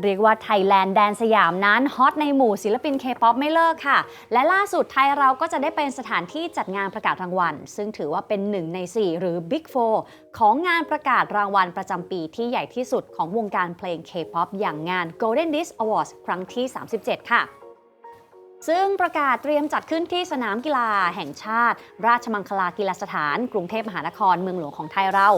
เรียกว่าไทยแลนด์แดนสยามนั้นฮอตในหมู่ศิลปินเคป๊อปไม่เลิกค่ะ และล่าสุดไทยเราก็จะได้เป็นสถานที่จัดงานประกาศรางวัล ซึ่งถือว่าเป็นหนึ่งใน 4 หรือ Big 4 ของงานประกาศรางวัลประจำปีที่ใหญ่ที่สุดของวงการเพลง K-POP อย่างงาน Golden Disc Awards ครั้งที่ 37 ค่ะซึ่งประกาศเตรียมจัดขึ้นที่สนามกีฬาแห่งชาติ ราชมังคลากีฬาสถาน กรุงเทพมหานครเมืองหลวงของไทยเรา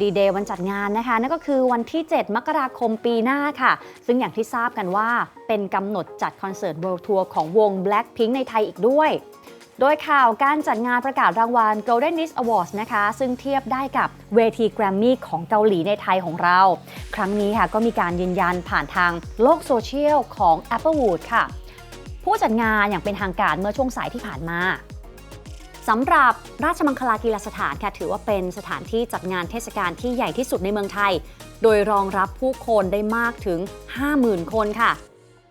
ดีเดย์วันจัดงานนะคะ นั่นก็คือวันที่ 7 มกราคมปีหน้าค่ะ ซึ่งอย่างที่ทราบกันว่าเป็นกำหนดจัดคอนเสิร์ต World Tour ของวง Blackpink ในไทยอีกด้วย โดยข่าวการจัดงานประกาศรางวัล Golden Disc Awards นะคะ ซึ่งเทียบได้กับเวทีแกรมมี่ของเกาหลีในไทยของเรา ครั้งนี้ค่ะก็มีการยืนยันผ่านทางโลกโซเชียลของ Applewood ค่ะ ผู้จัดงานอย่างเป็นทางการเมื่อช่วงสายที่ผ่านมา สำหรับราชมังคลากีฬาสถานค่ะถือว่าเป็นสถานที่จัดงานเทศกาลที่ใหญ่ที่สุดในเมืองไทย โดยรองรับผู้คนได้มากถึง 50,000 คนค่ะ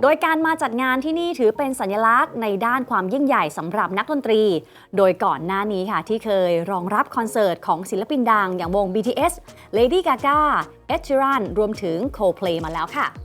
โดยการมาจัดงานที่นี่ถือเป็นสัญลักษณ์ในด้านความยิ่งใหญ่สำหรับนักดนตรี โดยก่อนหน้านี้ค่ะที่เคยรองรับคอนเสิร์ตของศิลปินดังอย่างวง BTS Lady Gaga Ed Sheeran รวมถึง Coldplay มาแล้วค่ะ